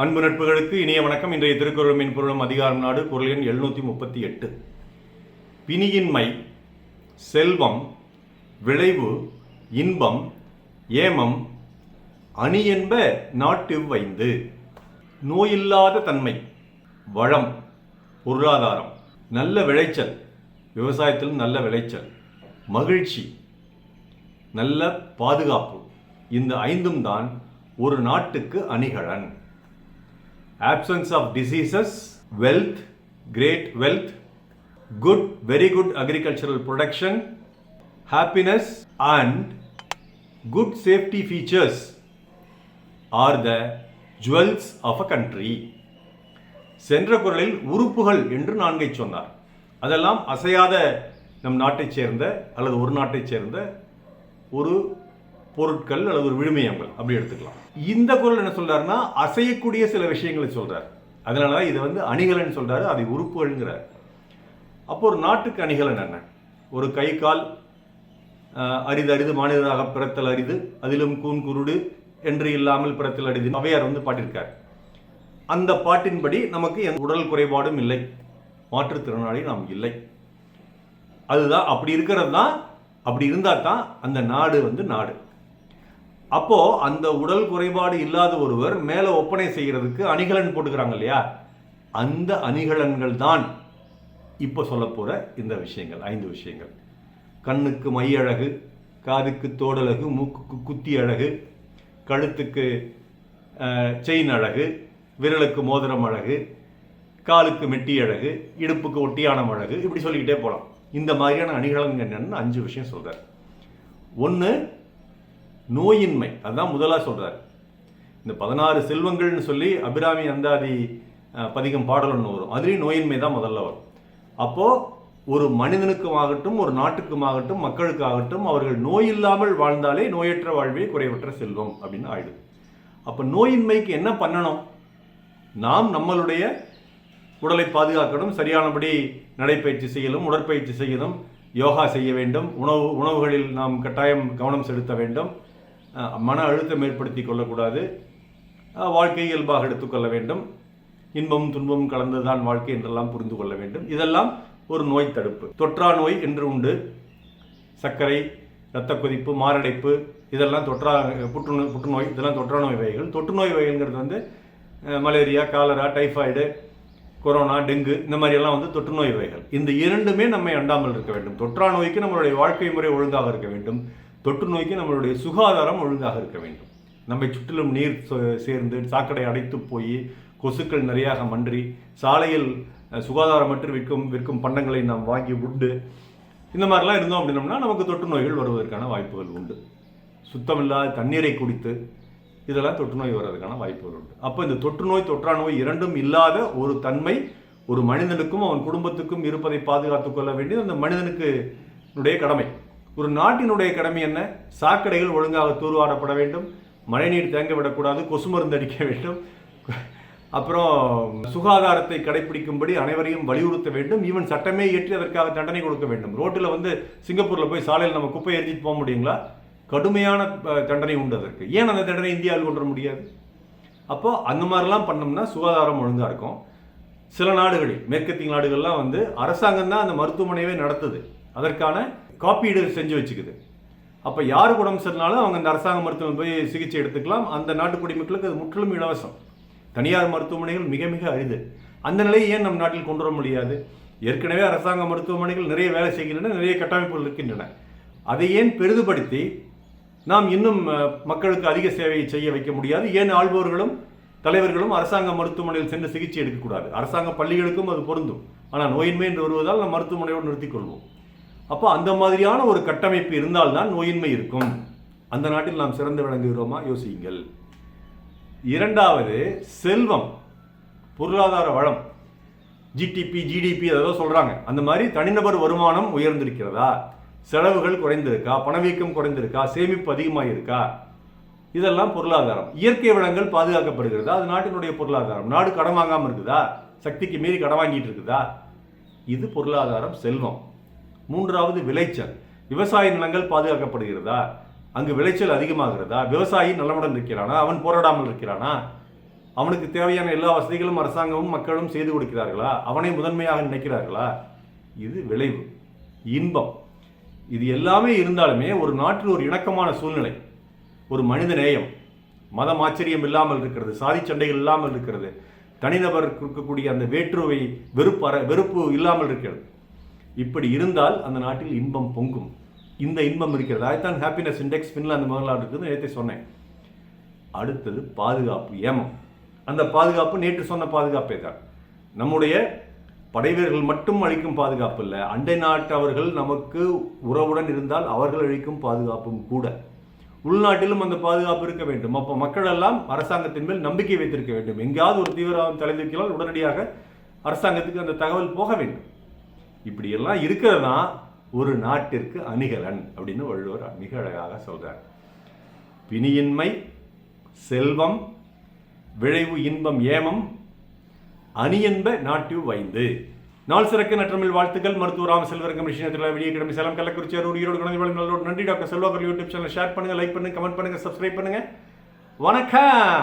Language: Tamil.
அன்பு நட்புகளுக்கு இனிய வணக்கம். இன்றைய திருக்குறள் மென்பொருளும் அதிகாரம் நாடு குரல் எண் எழுநூற்றி முப்பத்தி எட்டு. பிணியின்மை செல்வம் விளைவு இன்பம் ஏமம் அணி என்ப நாட்டு வைந்து நோயில்லாத தன்மை வளம் பொருளாதாரம் நல்ல விளைச்சல் விவசாயத்தில் நல்ல விளைச்சல் மகிழ்ச்சி நல்ல பாதுகாப்பு. இந்த ஐந்தும் தான் ஒரு நாட்டுக்கு அணிகலன். Absence of diseases, wealth, great wealth, good, very good agricultural production, happiness, and good safety features are the jewels of a country. சென்ற குரலில் உறுப்புகள் என்று நான்கை சொன்னார் அதெல்லாம் அசையாத நம் நாட்டைச் சேர்ந்த அல்லது ஒரு நாட்டைச் சேர்ந்த ஒரு பொருட்கள் அல்லது ஒரு விழுமியங்கள். அப்படி எடுத்துக்கலாம். இந்த குரல் என்ன சொல்றாருன்னா அசையக்கூடிய சில விஷயங்களை சொல்றார். அதனால தான் இதை வந்து அணிகலன் சொல்றாரு அதை உறுப்புகள்ங்கிறார் அப்போ ஒரு நாட்டுக்கு அணிகலன் என்ன? ஒரு கை கால் அரிது அரிது மாநிலராக பிறத்தல் அரிது அதிலும் கூன் குருடு என்று இல்லாமல் பிறத்தல் அரிது. அவையார் வந்து பாட்டிருக்கார் அந்த பாட்டின்படி நமக்கு எந்த உடல் குறைபாடும் இல்லை. மாற்றுத்திறனாளி நாம் இல்லை. அதுதான் அப்படி இருக்கிறது தான் அப்படி இருந்தால் தான் அந்த நாடு வந்து நாடு. அப்போ அந்த உடல் குறைபாடு இல்லாத ஒருவர் மேலே ஒப்பனை செய்கிறதுக்கு அணிகலன் போட்டுக்கிறாங்க இல்லையா? அந்த அணிகலன்கள் தான் இப்போ சொல்ல போற இந்த விஷயங்கள் ஐந்து விஷயங்கள். கண்ணுக்கு மை அழகு காதுக்கு தோடழகு மூக்குக்கு குத்தி அழகு கழுத்துக்கு செயின் அழகு விரலுக்கு மோதிரம் அழகு காலுக்கு மெட்டி அழகு இடுப்புக்கு ஒட்டியானம் அழகு இப்படி சொல்லிக்கிட்டே போகலாம் இந்த மாதிரியான அணிகலன்கள் என்னென்னு அஞ்சு விஷயம் சொல்கிறார் ஒன்று நோயின்மை. அதுதான் முதலாக சொல்கிறார் இந்த பதினாறு செல்வங்கள்னு சொல்லி அபிராமி அந்தாதி பதிகம் பாடல் ஒன்று வரும். அதுலேயும் நோயின்மை தான் முதல்ல வரும். அப்போது ஒரு மனிதனுக்கும் ஆகட்டும் ஒரு நாட்டுக்கும் ஆகட்டும் மக்களுக்கு மக்களுக்காகட்டும் அவர்கள் நோய் இல்லாமல் வாழ்ந்தாலே நோயற்ற வாழ்வே குறைவற்ற செல்வம் அப்படின்னு ஆயிடும் அப்போ நோயின்மைக்கு என்ன பண்ணணும்? நாம் நம்மளுடைய உடலை பாதுகாக்கணும் சரியானபடி நடைப்பயிற்சி செய்யலும் உடற்பயிற்சி செய்யலும் யோகா செய்ய வேண்டும் உணவு உணவுகளில் நாம் கட்டாயம் கவனம் செலுத்த வேண்டும். மன அழுத்தம் ஏற்படுத்தி கொள்ளக்கூடாது. வாழ்க்கை இயல்பாக எடுத்துக்கொள்ள வேண்டும். இன்பமும் துன்பமும் கலந்துதான் வாழ்க்கை என்றெல்லாம் புரிந்து கொள்ள வேண்டும். இதெல்லாம் ஒரு நோய் தடுப்பு. தொற்றா நோய் என்று உண்டு. சர்க்கரை இரத்த கொதிப்பு மாரடைப்பு இதெல்லாம் தொற்றா புற்றுநோய் புற்றுநோய் இதெல்லாம் தொற்றா நோய் வகைகள். தொற்றுநோய் வகைங்கிறது வந்து malaria cholera typhoid corona dengue இந்த மாதிரியெல்லாம் வந்து தொற்றுநோய் வகைகள். இந்த இரண்டுமே நம்மை அண்டாமல் இருக்க வேண்டும். தொற்றா நோய்க்கு நம்மளுடைய வாழ்க்கை முறை ஒழுங்காக இருக்க வேண்டும். தொற்று நோய்க்கு நம்மளுடைய சுகாதாரம் ஒழுங்காக இருக்க வேண்டும். நம்மை சுற்றிலும் நீர் சே- சேர்ந்து சாக்கடை அடைத்து போய் கொசுக்கள் நிறையாக மன்றி சாலையில் சுகாதாரமற்று விற்கும் விற்கும் பண்டங்களை நாம் வாங்கி உண்டு. இந்த மாதிரிலாம் இருந்தோம் அப்படின்னோம்னா நமக்கு தொற்று நோய்கள் வருவதற்கான வாய்ப்புகள் உண்டு. சுத்தமில்லாத தண்ணீரை குடித்து இதெல்லாம் தொற்று நோய் வர்றதுக்கான வாய்ப்புகள் உண்டு. அப்போ இந்த தொற்று நோய் தொற்றா நோய் இரண்டும் இல்லாத ஒரு தன்மை ஒரு மனிதனுக்கும் அவன் குடும்பத்துக்கும் இருப்பதை பாதுகாத்துக் கொள்ள வேண்டியது அந்த மனிதனுக்கு கடமை. ஒரு நாட்டினுடைய கடமை என்ன? சாக்கடைகள் ஒழுங்காக தூர்வாரப்பட வேண்டும். மழைநீர் தேங்க விடக்கூடாது கொசு மருந்து அடிக்க வேண்டும். அப்புறம் சுகாதாரத்தை கடைபிடிக்கும்படி அனைவரையும் வலியுறுத்த வேண்டும். ஈவன் சட்டமே இயற்றி அதற்காக தண்டனை கொடுக்க வேண்டும். ரோட்டில் வந்து சிங்கப்பூரில் போய் சாலையில் நம்ம குப்பை எரிஞ்சிட்டு போக முடியுங்களா? கடுமையான தண்டனை உண்டு அதற்கு. ஏன் அந்த தண்டனை இந்தியாவில் கொண்டு வர முடியாது? அப்போது அந்த மாதிரிலாம் பண்ணோம்னா சுகாதாரம் ஒழுங்காக இருக்கும். சில நாடுகளில் மேற்கத்திய நாடுகள்லாம் வந்து அரசாங்கம் தான் அந்த மருத்துவமனையவே நடத்துது. அதற்கான காப்பீடு செஞ்சு வச்சுக்குது. அப்போ யாருக்கு உடம்பு சரினாலும் அவங்க அந்த அரசாங்க மருத்துவமனை போய் சிகிச்சை எடுத்துக்கலாம். அந்த நாட்டு குடிமக்களுக்கு அது முற்றிலும் இலவசம். தனியார் மருத்துவமனைகள் மிக மிக அரிது. அந்த நிலையை ஏன் நம் நாட்டில் கொண்டு வர முடியாது? ஏற்கனவே அரசாங்க மருத்துவமனைகள் நிறைய வேலை செய்கின்றன நிறைய கட்டமைப்புகள் இருக்கின்றன. அதை ஏன் பெரிதுபடுத்தி நாம் இன்னும் மக்களுக்கு அதிக சேவையை செய்ய வைக்க முடியாது? ஏன் ஆள்பவர்களும் தலைவர்களும் அரசாங்க மருத்துவமனையில் சென்று சிகிச்சை எடுக்கக்கூடாது? அரசாங்க பள்ளிகளுக்கும் அது பொருந்தும். ஆனால் நோயின்மை என்று வருவதால் நாம் மருத்துவமனையோடு நிறுத்திக் கொள்வோம். அப்போ அந்த மாதிரியான ஒரு கட்டமைப்பு இருந்தால்தான் நோயின்மை இருக்கும். அந்த நாட்டில் நாம் சிறந்து விளங்குகிறோமா? யோசியுங்கள். இரண்டாவது செல்வம் பொருளாதார வளம். ஜிடிபி ஜிடிபி அதெல்லாம் சொல்கிறாங்க அந்த மாதிரி தனிநபர் வருமானம் உயர்ந்திருக்கிறதா? செலவுகள் குறைந்திருக்கா? பணவீக்கம் குறைந்திருக்கா? சேமிப்பு அதிகமாக இருக்கா இதெல்லாம் பொருளாதாரம். இயற்கை வளங்கள் பாதுகாக்கப்படுகிறதா? அது நாட்டினுடைய பொருளாதாரம். நாடு கடன் வாங்காமல் இருக்குதா? சக்திக்கு மீறி கடன் வாங்கிட்டு இருக்குதா? இது பொருளாதாரம் செல்வம். மூன்றாவது விளைச்சல். விவசாய நிலங்கள் பாதுகாக்கப்படுகிறதா? அங்கு விளைச்சல் அதிகமாகிறதா? விவசாயி நலமுடன் இருக்கிறானா? அவன் போராடாமல் இருக்கிறானா? அவனுக்கு தேவையான எல்லா வசதிகளும் அரசாங்கமும் மக்களும் செய்து கொடுக்கிறார்களா? அவனை முதன்மையாக நினைக்கிறார்களா? இது விளைவு. இன்பம். இது எல்லாமே இருந்தாலுமே ஒரு நாட்டில் ஒரு இணக்கமான சூழ்நிலை. ஒரு மனித நேயம். மதம் ஆச்சரியம் இல்லாமல் இருக்கிறது. சாதி சண்டைகள் இல்லாமல் இருக்கிறது. தனிநபர் இருக்கக்கூடிய அந்த வேற்றுவை வெறுப்பு வெறுப்பு இல்லாமல் இருக்கிறது. இப்படி இருந்தால் அந்த நாட்டில் இன்பம் பொங்கும். இந்த இன்பம் இருக்கிறது. அதுதான் ஹாப்பினஸ் இண்டெக்ஸ் ஃபின்லாந்து முதல் இருக்குதுன்னு நேற்று சொன்னேன். அடுத்தது பாதுகாப்பு ஏமம். அந்த பாதுகாப்பு நேற்று சொன்ன பாதுகாப்பே தான். நம்முடைய படைவீரர்கள் மட்டும் அளிக்கும் பாதுகாப்பு இல்லை. அண்டை நாட்டவர்கள் நமக்கு உறவுடன் இருந்தால் அவர்கள் அளிக்கும் பாதுகாப்பும் கூட. உள்நாட்டிலும் அந்த பாதுகாப்பு இருக்க வேண்டும். அப்போ மக்கள் எல்லாம் அரசாங்கத்தின் மேல் நம்பிக்கை வைத்திருக்க வேண்டும். எங்கேயாவது ஒரு தீவிரவாதம் தலைதூக்கினால் உடனடியாக அரசாங்கத்துக்கு அந்த தகவல் போக வேண்டும். இப்படியெல்லாம் இருக்கிறது தான் ஒரு நாட்டிற்கு அணிகலன் அப்படின்னு வள்ளுவர் மிக அழகாக சொல்றார். பிணியின்மை செல்வம் விளைவு இன்பம் ஏமம் அணியன்ப நாட்டு வைந்து. நாள் சிறக்க நற்றமிழ் வாழ்த்துக்கள். மருத்துவ ராம செல்வரங்கம் விஷயத்தில் வெளியே கிடமை சேலம் கள்ளக்குறிச்சி அருள் ஈரோடு குழந்தை நல்லோடு நன்றி டாக்டர் செல்வாக்கர் யூடியூப் சேனல். ஷேர் பண்ணுங்கள் லைக் பண்ணுங்கள் கமெண்ட் பண்ணுங்கள் சப்ஸ்கிரைப் பண்ணுங்கள் வணக்கம்!